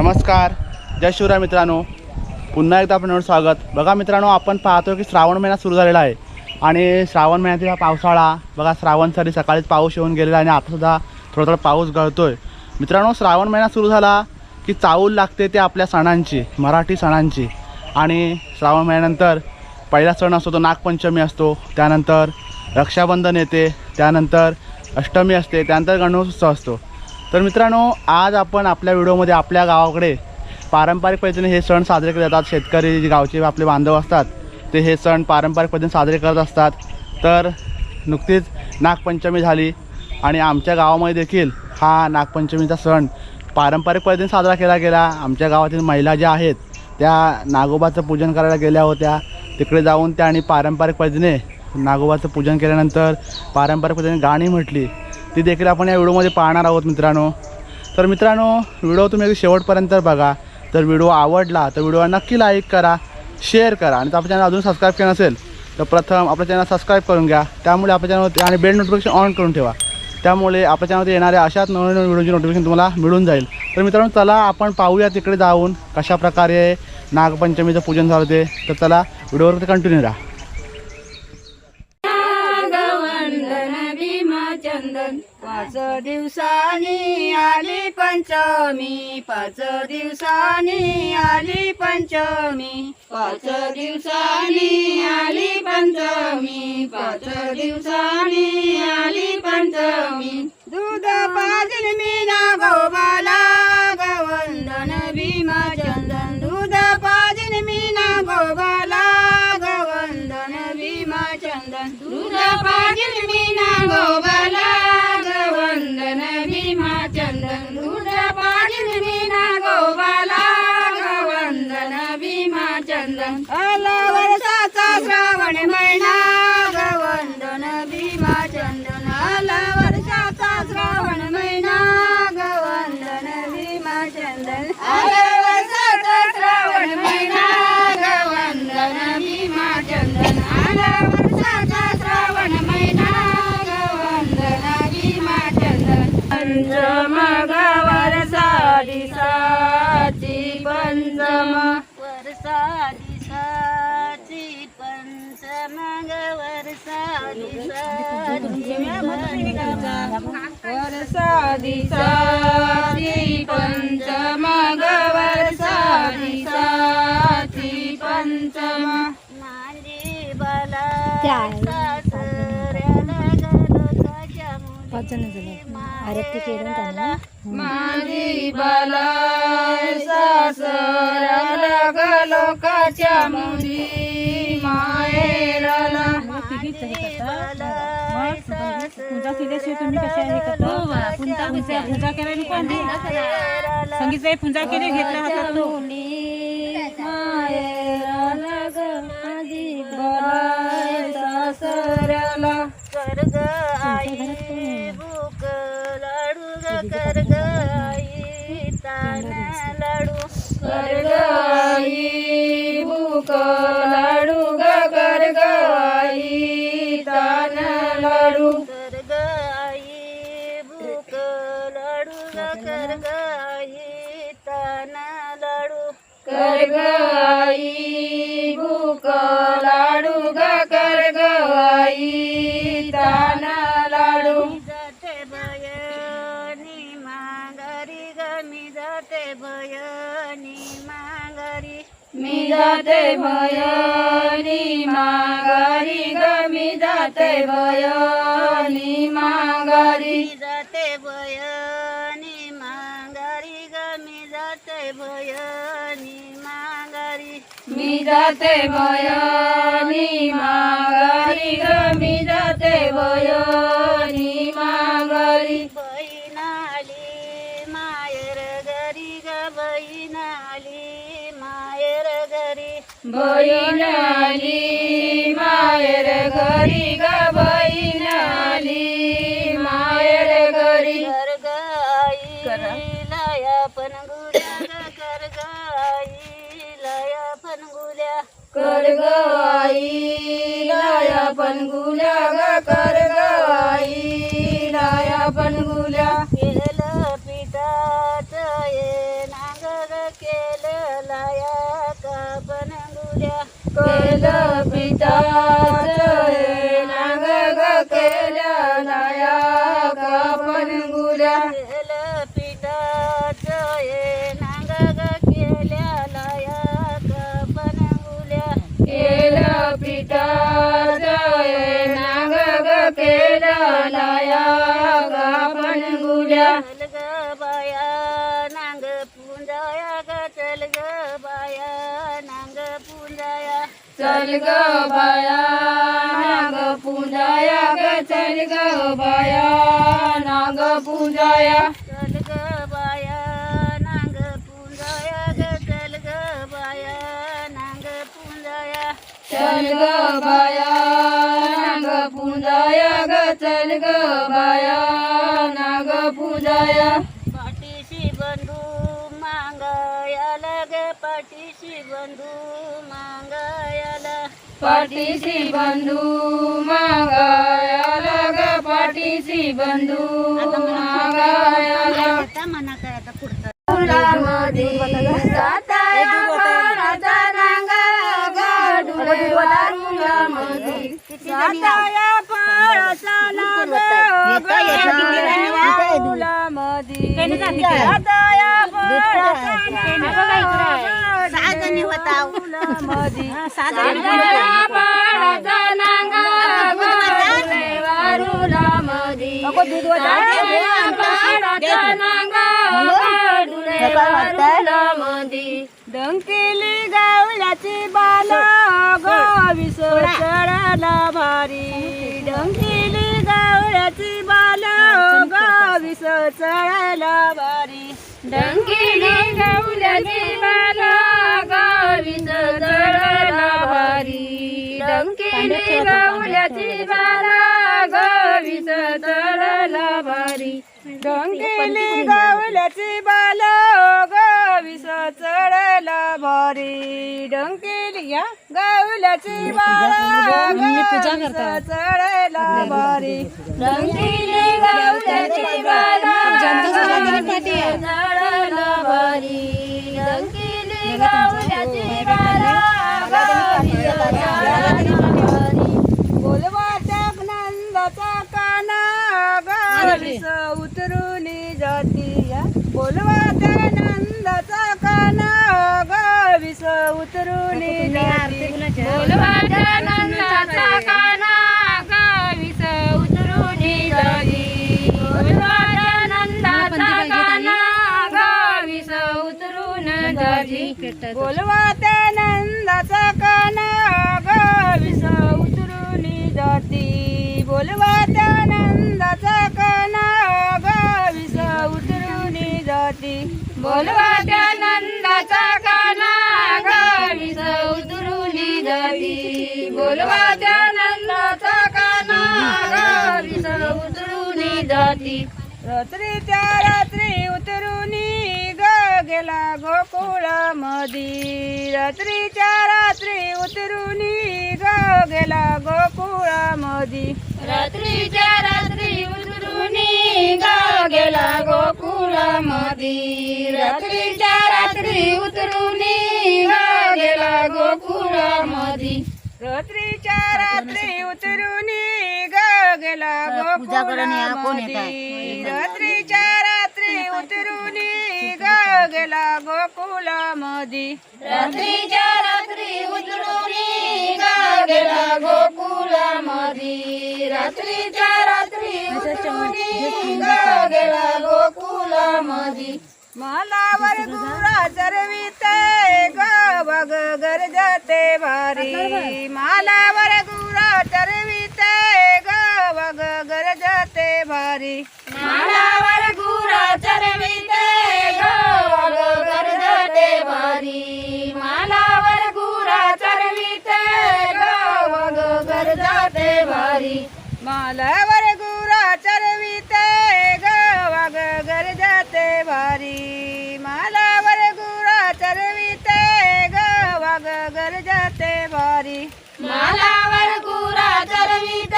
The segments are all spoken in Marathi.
नमस्कार. जय शिवराय मित्रांनो. पुन्हा एकदा आपण स्वागत. बघा मित्रांनो आपण पाहतो की श्रावण महिना सुरू झालेला आहे. आणि श्रावण महिन्यातील हा पावसाळा बघा श्रावण सरी सकाळीच पाऊस येऊन गेलेला आहे आणि आतासुद्धा थोडा थोडा पाऊस गळतो आहे मित्रांनो श्रावण महिना सुरू झाला की चाऊल लागते ते आपल्या सणांची मराठी सणांची. आणि श्रावण महिन्यानंतर पहिला सण असतो तो नागपंचमी असतो. त्यानंतर रक्षाबंधन येते. त्यानंतर अष्टमी असते. त्यानंतर गणेशोत्सव असतो. तर मित्रांनो आज आपण आपल्या व्हिडिओमध्ये आपल्या गावाकडे पारंपरिक पद्धतीने हे सण साजरे केले जातात शेतकरी गावचे आपले बांधव असतात ते हे सण पारंपरिक पद्धतीने साजरे करत असतात. तर नुकतीच नागपंचमी झाली आणि आमच्या गावामध्ये देखील हा नागपंचमीचा सण पारंपरिक पद्धतीने साजरा केला गेला. आमच्या गावातील महिला ज्या आहेत त्या नागोबाचं पूजन करायला गेल्या होत्या. तिकडे जाऊन त्या आणि पारंपरिक पद्धतीने नागोबाचं पूजन केल्यानंतर पारंपरिक पद्धतीने गाणी म्हटली. ती देखील आपण या व्हिडिओमध्ये पाहणार आहोत मित्रांनो. तर मित्रांनो व्हिडिओ तुम्ही अगदी शेवटपर्यंत बघा. तर व्हिडिओ आवडला तर व्हिडिओ नक्की लाईक करा शेअर करा. आणि आपल्या चॅनल अजून सबस्क्राईब केलं नसेल तर प्रथम आपल्या चॅनल सबस्क्राईब करून घ्या. त्यामुळे आपल्या चॅनलवरती आणि बेल नोटिफिकेशन ऑन करून ठेवा. त्यामुळे आपल्या चॅनलवरती येणाऱ्या अशाच नवीन नवीन व्हिडिओची नोटिफिकेशन तुम्हाला मिळून जाईल. तर मित्रांनो चला आपण पाहूया तिकडे जाऊन कशा प्रकारे नागपंचमीचं पूजन झालं ते. तर चला व्हिडिओवरती कंटिन्यू राहा. पाच दिवसांनी आली पंचमी पाच दिवसांनी आली पंचमी पाच दिवसांनी आली पंचमी पाच दिवसांनी आली पंचमी. दूध मी ना गोबाला महिना गवंदन भीमचंदन आला वर्षाचा श्रावण महिना गवंदन पंचम. गवर साची पंचम वर्षा दिसाची पंचम. वर्षा दिसाची पंचम वर्षा बाला माझी बाला सासऱ्याला गलोकाच्या मुली माहेराला पूजा केल्याशिवाय तुम्ही कशा हे करता पूजा पूजा करायला पण सांगितलंय पूजा केली घेतला हातात सासऱ्याला कर्ग आई भूक लाडू ग कर्ग आई तान लाडू. कर्ग आई भूक लाडू ग आई तान लाडू. कर्ग आई भूक लाडू ग कर्ग आई तान लाडू. कर्ग आई भूक जाते भयनी माघारी ग मी जाते भयनी माघारी. जाते भयनी माघारी ग मी जाते भयनी माघारी. मी जाते भयनी माघारी ग मी जाते भयनी मायर घरी जल पिता नांग केल्या नाया कापण गुल्या जल पिता नांग केल्या नाया कापण गुल्या केलं पिता नांग केल्या नाया कापण गुल्या? चल ग बाया नाग पूजाया ग चल ग बाया नाग पूजाया. चल ग बाया नांग पुंजाया ग चल ग बाया नांग पुंजाया. चल ग बाया नाग पूजाया ग चल ग बाया नाग पूजाया. પાટીસી બંધુ માગાયા લગ પાટીસી બંધુ માગાયા લગ ફુલામદી સાતાયા ભરતા નાંગા ગાડુલે વારુલામદી સાતાયા ભરતા નાંગા ગાડુલે વારુલામદી સાતાયા वारुळामध्ये. डंकेली गावल्याची बाला गावीस चढाला भारी. डंकेली गावल्याची बाला गावीस चढाला भारी. डंकेली गावल्याची बाला गावीस भारी. डंकेली गावल्याची बाला गावीस चढाला भारी. डंकेली गावल्याची बाला गावीस चढला भारी. डंकेली या गावल्याची बाला गावीस चढला भारी. डंकेली गावल्याची बाला चढला भारी. डंकेली गावल्याची उतरून जाती बोलवा त्या नंदाचा काना गावीस उतरून जाती बोलवा त्या नंदाचा बोलवा नंदाचा काना गावीस उतरून जाती बोलवा नंदाचा काना गावीस उतरून जाती बोलवा नंदाचा काना गावीस उतरून जाती बोलवा नंदाचा काना गावीस उतरून जाती रात्री त्या रात्री उतरून ग गेला गोकुळ मधी रात्रीच्या रात्री उतरून ग गेला गोकुळ मधी रात्रीच्या रात्री उतरून ग गेला गोकुळ मधी रात्रीच्या रात्री उतरून ग गेला गोकुळ मधी रात्रीच्या रात्री उतरून ग गेला गोकुळामध्ये रात्रीच्या रात्री उतरून गेला गोकुळामध्ये रात्रीच्या रात्री उतरून गेला गोकुळामध्ये रात्रीच्या रात्री उतरून गेला गोकुळामध्ये मालावर गुरा चरविते ग बग गरजते भारी. मालावर गुरा चरविते ग बग गरजते भारी. मालावर गुरा चरविते ग बग गरजते भारी. मालावर गुरा चरविते ग बग गरजते भारी. मालावर गुरा चरविते ग वाग गरजते भारी. मालावर गुरा चरविते ग वाग गरजते भारी. मालावर गुरा चरविते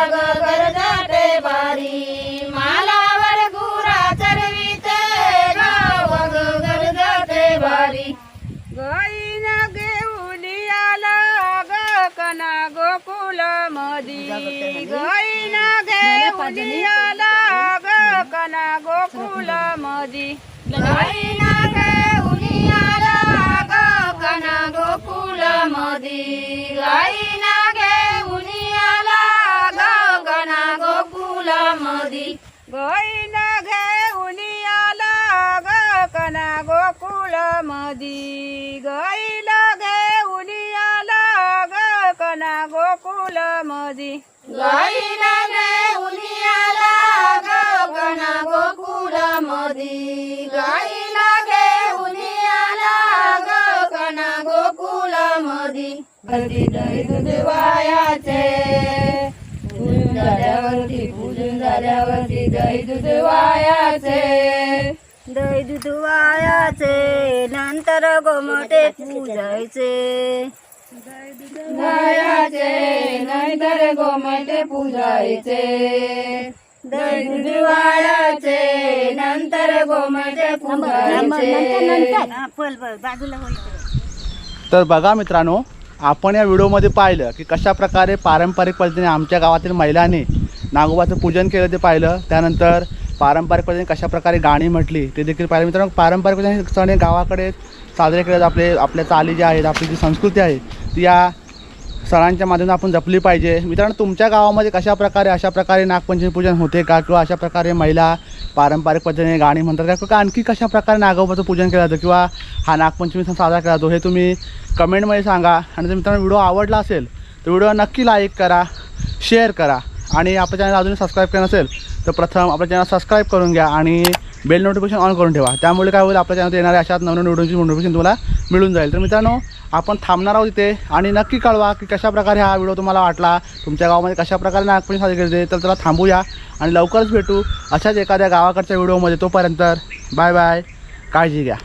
वाग गरजते भारी मालावर गुरा चरविते ग वाग गरजते भारी गाईन घेऊन आला ग कना गोकुळ मधी. गाईन घेऊन आला ग कना गोकुळ मधी. गाईन घेऊन आला ग कना गोकुळ मधी. कना मधी गैल घेऊन आला मधी. गैल घेऊन आला ग मधी. गर्दी दूध वायाचे पूजून झाल्यावरती पूजून झाल्यावरती दही दूध वायाचे दही दूध वायाचे नंतर गोमटे पूजायचे. दयाचे नंतर गोमटे पूजायचे. दही नंतर गोमटे पूजायचे. तर बघा मित्रांनो आपण या व्हिडिओमध्ये पाहिलं की कशा प्रकारे पारंपरिक पद्धतीने आमच्या गावातील महिलांनी नागोबाचं पूजन केलं ते पाहिलं. त्यानंतर पारंपरिक पद्धतीने कशा प्रकारे गाणी म्हटली ते देखील पाहिलं. मित्रांनो पारंपरिक पद्धतीने सण हे गावाकडे साजरे केले जातात. आपले आपल्या चाली ज्या आहेत आपली जी संस्कृती आहे ती या सणांच्या माध्यमातून आपण जपली पाहिजे. मित्रांनो तुमच्या गावामध्ये कशा प्रकारे अशा प्रकारे नागपंचमी पूजन होते का? किंवा अशा प्रकारे महिला पारंपरिक पद्धतीने गाणी म्हणतात का? किंवा आणखी कशा प्रकारे नागोबाचं पूजन केलं जातं? किंवा हा नागपंचमी सण साजरा केला जातो? हे तुम्ही कमेंटमध्ये सांगा. आणि जर मित्रांनो व्हिडिओ आवडला असेल तर व्हिडिओ नक्की लाईक करा शेअर करा. आणि आपल्या चॅनल अजून सबस्क्राईब केलं असेल तर प्रथम आपल्या चॅनल सबस्क्राईब करून घ्या आणि बेल नोटिफिकेशन ऑन करून ठेवा. त्यामुळे काय होईल आपल्या चॅनल येणाऱ्या अशाच नवीन व्हिडिओची नोटिफिकेशन तुम्हाला मिळून जाईल. तर मित्रांनो आपण थांबणार आहोत इथे आणि नक्की कळवा की कशाप्रकारे हा व्हिडिओ तुम्हाला वाटला. तुमच्या गावामध्ये कशा प्रकारे साजरी करते तर त्याला थांबूया आणि लवकरच भेटू अशाच एखाद्या गावाकडच्या व्हिडिओमध्ये तोपर्यंत. बाय बाय काळजी घ्या.